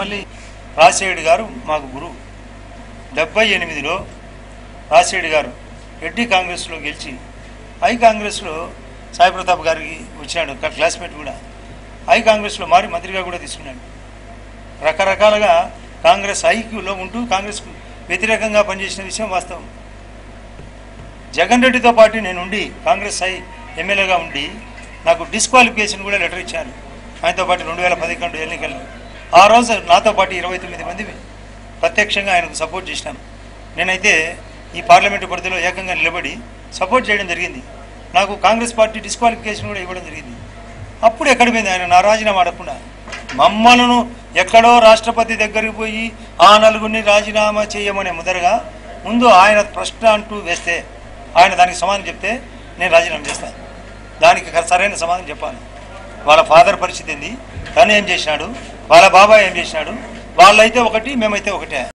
మళ్ళీ రాజశేఖర్ గారు మాకు గురువు డెబ్బై ఎనిమిదిలో రాజశేఖర్ గారు రెడ్డి కాంగ్రెస్లో గెలిచి ఐ కాంగ్రెస్లో సాయి ప్రతాప్ గారికి వచ్చినాడు క్లాస్మేట్ కూడా. ఐ కాంగ్రెస్లో మారి మంత్రిగా కూడా తీసుకున్నాడు. రకరకాలుగా కాంగ్రెస్ ఐక్యూలో ఉంటూ కాంగ్రెస్కు వ్యతిరేకంగా పనిచేసిన విషయం వాస్తవం. జగన్ రెడ్డితో పాటు నేను ఉండి కాంగ్రెస్ ఐ ఎమ్మెల్యేగా ఉండి నాకు డిస్క్వాలిఫికేషన్ కూడా లెటర్ ఇచ్చాను ఆయనతో పాటు రెండు వేల పదకొండు ఎన్నికల్లో. ఆ రోజు నాతో పాటు ఇరవై తొమ్మిది మంది ప్రత్యక్షంగా ఆయనకు సపోర్ట్ చేసినాను. నేనైతే ఈ పార్లమెంటు పరిధిలో ఏకంగా నిలబడి సపోర్ట్ చేయడం జరిగింది. నాకు కాంగ్రెస్ పార్టీ డిస్క్వాలిఫికేషన్ కూడా ఇవ్వడం జరిగింది. అప్పుడు ఎక్కడ పోయింది ఆయన? నా రాజీనామా అడగకుండా. మమ్మలను ఎక్కడో రాష్ట్రపతి దగ్గరికి పోయి ఆ నలుగురిని రాజీనామా చేయమనే ముదరగా ముందు ఆయన ప్రశ్న అంటూ వేస్తే ఆయన దానికి సమాధానం చెప్తే నేను రాజీనామా చేస్తాను. దానికి సరైన సమాధానం చెప్పాలి. వాళ్ళ ఫాదర్ పరిస్థితి ఏంది? తను ఏం చేసినాడు? వాళ్ళ బాబాయ్ ఏం చేసినాడు? వాళ్ళైతే ఒకటి మేమైతే ఒకటే.